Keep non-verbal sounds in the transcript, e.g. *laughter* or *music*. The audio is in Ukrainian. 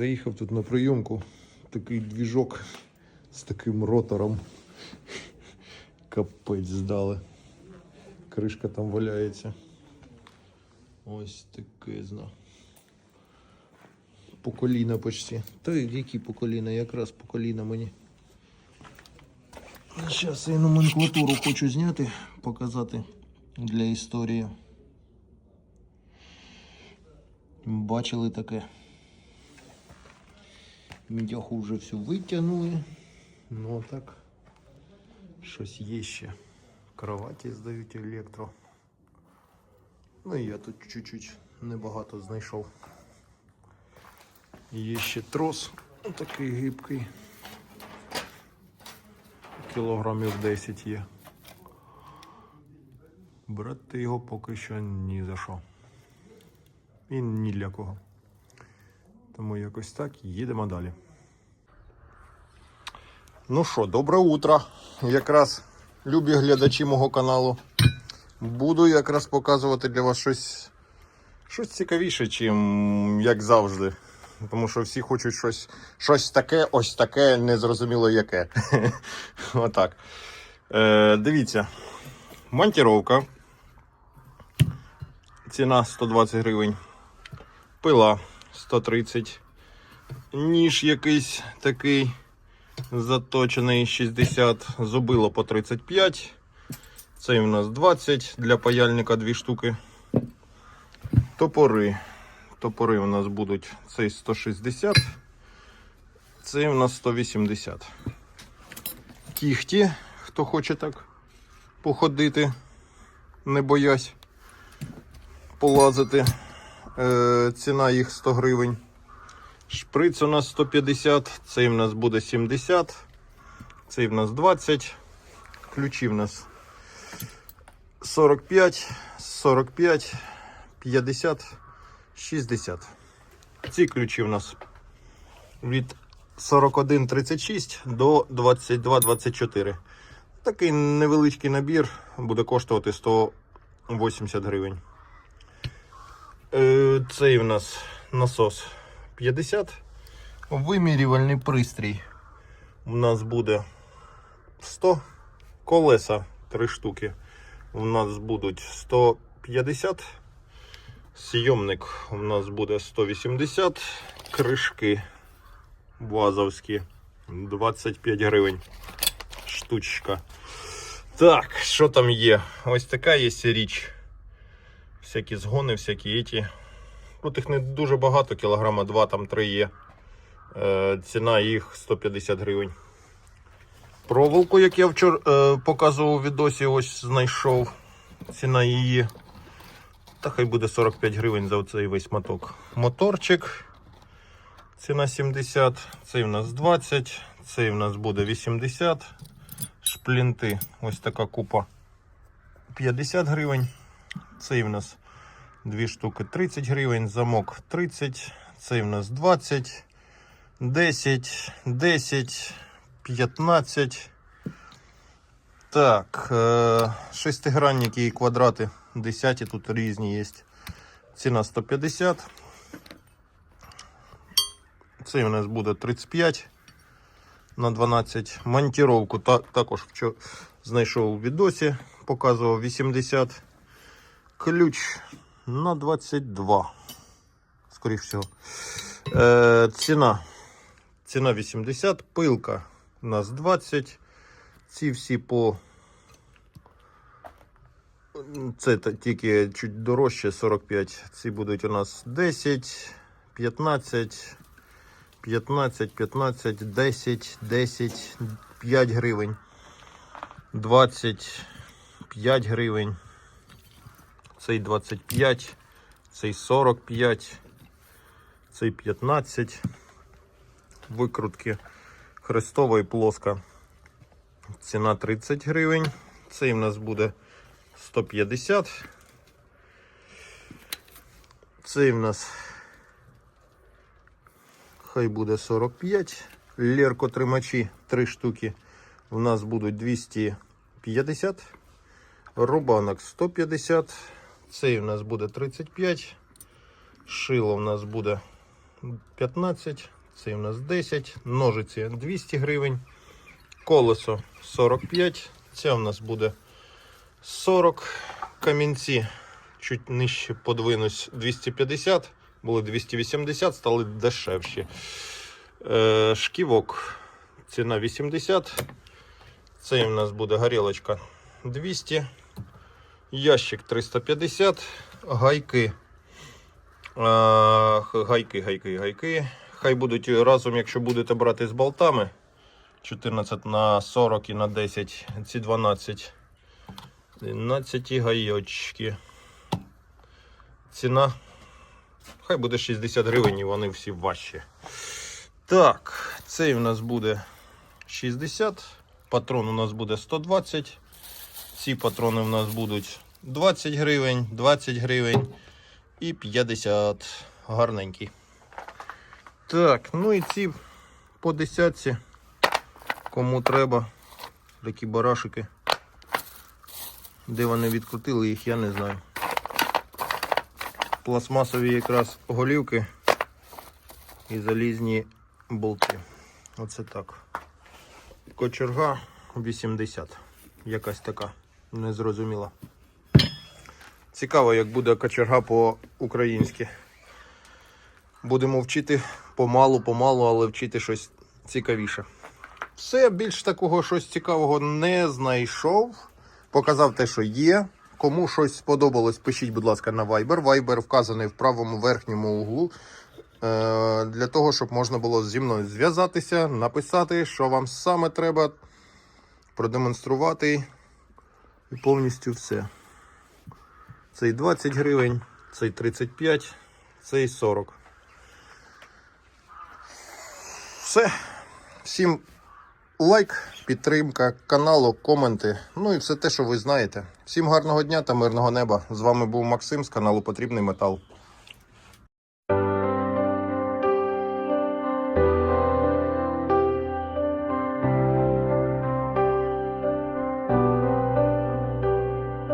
заїхав тут на прийомку. Такий двіжок з таким ротором. Капець здали. Кришка там валяється. Ось таке зна. По коліна почти. Та які по коліна? Якраз по коліна мені. Зараз я номенклатуру хочу зняти, показати для історії. Бачили таке. Мідяху вже всю витягнули. Ну а так. Щось є ще. Кроваті здають електро. Ну і я тут чуть-чуть небагато знайшов. Є ще трос такий гибкий. Кілограмів 10 є. Брати його поки що ні за що. І ні для кого. Тому якось так їдемо далі. Ну що, добре утро. Якраз любі глядачі мого каналу. Буду якраз показувати для вас щось, щось цікавіше, чим як завжди. Тому що всі хочуть щось, щось таке, ось таке, незрозуміло яке. *laughs* Отак. Е, дивіться. Монтіровка. Ціна 120 гривень. Пила 130. Ніж якийсь такий заточений 60. Зубило по 35. Цей у нас 20 для паяльника дві штуки. Топори. Топори у нас будуть цей 160, цей у нас 180. Кіхті, хто хоче так походити, не боясь полазити. Е, ціна їх 100 гривень. Шприц у нас 150, цей у нас буде 70, цей у нас 20. Ключі у нас 45, 45, 50. 60. Ці ключі у нас від 41,36 до 22,24. Такий невеличкий набір буде коштувати 180 гривень. Е, Цей у нас насос 50. Вимірювальний пристрій у нас буде 100 колеса 3 штуки. У нас будуть 150. Сйомник у нас буде 180, кришки вазовські 25 гривень. Штучка. Так, що там є? Ось така є річ. Всякі згони, всякі еті. Тут їх не дуже багато, кілограма 2, там 3 є. Е, ціна їх 150 гривень. Проволоку, як я вчора е, показував у відосі, ось знайшов. Ціна її та хай буде 45 гривень за цей весь моток. Моторчик. Ціна 70, цей в нас 20, цей в нас буде 80. Шплінти, ось така купа 50 гривень. Цей в нас дві штуки 30 гривень, замок 30, цей в нас 20, 10, 10, 15. Так, е, шестигранники і квадрати 10 тут різні є. Ціна 150. Цей у нас буде 35 на 12. Монтіровку та, також вчора знайшов у відосі, показував 80. Ключ на 22. Скоріше всього. Е, ціна. Ціна 80, пилка у нас 20. Ці всі по це тільки чуть дорожче 45. Ці будуть у нас 10, 15, 15, 15, 10, 10, 5 гривень, 25 гривень. Цей 25, цей 45, цей 15. Викрутки хрестова і плоска. Ціна 30 гривень. Цей в нас буде 150. Цей в нас хай буде 45. Лерко тримачі 3 штуки. У нас будуть 250. Рубанок 150. Цей у нас буде 35. Шило у нас буде 15, цей у нас 10, ножиці 200 гривень, колесо 45, це у нас буде 40, камінці чуть нижче подвинусь 250, були 280, стали дешевші. Е, шківок ціна 80, цей у нас буде горілочка 200, ящик 350, гайки гайки, гайки, гайки. Хай будуть разом, якщо будете брати з болтами. 14 на 40 і на 10, ці 12. 12 гайочки. Ціна. Хай буде 60 гривень і вони всі важчі. Так, цей у нас буде 60. Патрон у нас буде 120. Ці патрони у нас будуть 20 гривень, 20 гривень і 50 гарненький. Так, ну і ці по десятці, кому треба, такі барашики. Де вони відкрутили їх, я не знаю. Пластмасові якраз голівки і залізні болти. Оце так. Кочерга 80. Якась така, незрозуміла. Цікаво, як буде кочерга по-українськи. Будемо вчити помалу, помалу, але вчити щось цікавіше. Все, більш такого щось цікавого не знайшов. Показав те, що є. Кому щось сподобалось, пишіть, будь ласка, на Viber. Viber вказаний в правому верхньому углу. Е, для того, щоб можна було зі мною зв'язатися, написати, що вам саме треба, продемонструвати і повністю все. Цей 20 гривень, цей 35, цей 40. Все. Всім лайк, підтримка каналу, коменти. Ну і все те, що ви знаєте. Всім гарного дня та мирного неба. З вами був Максим з каналу Потрібний Метал.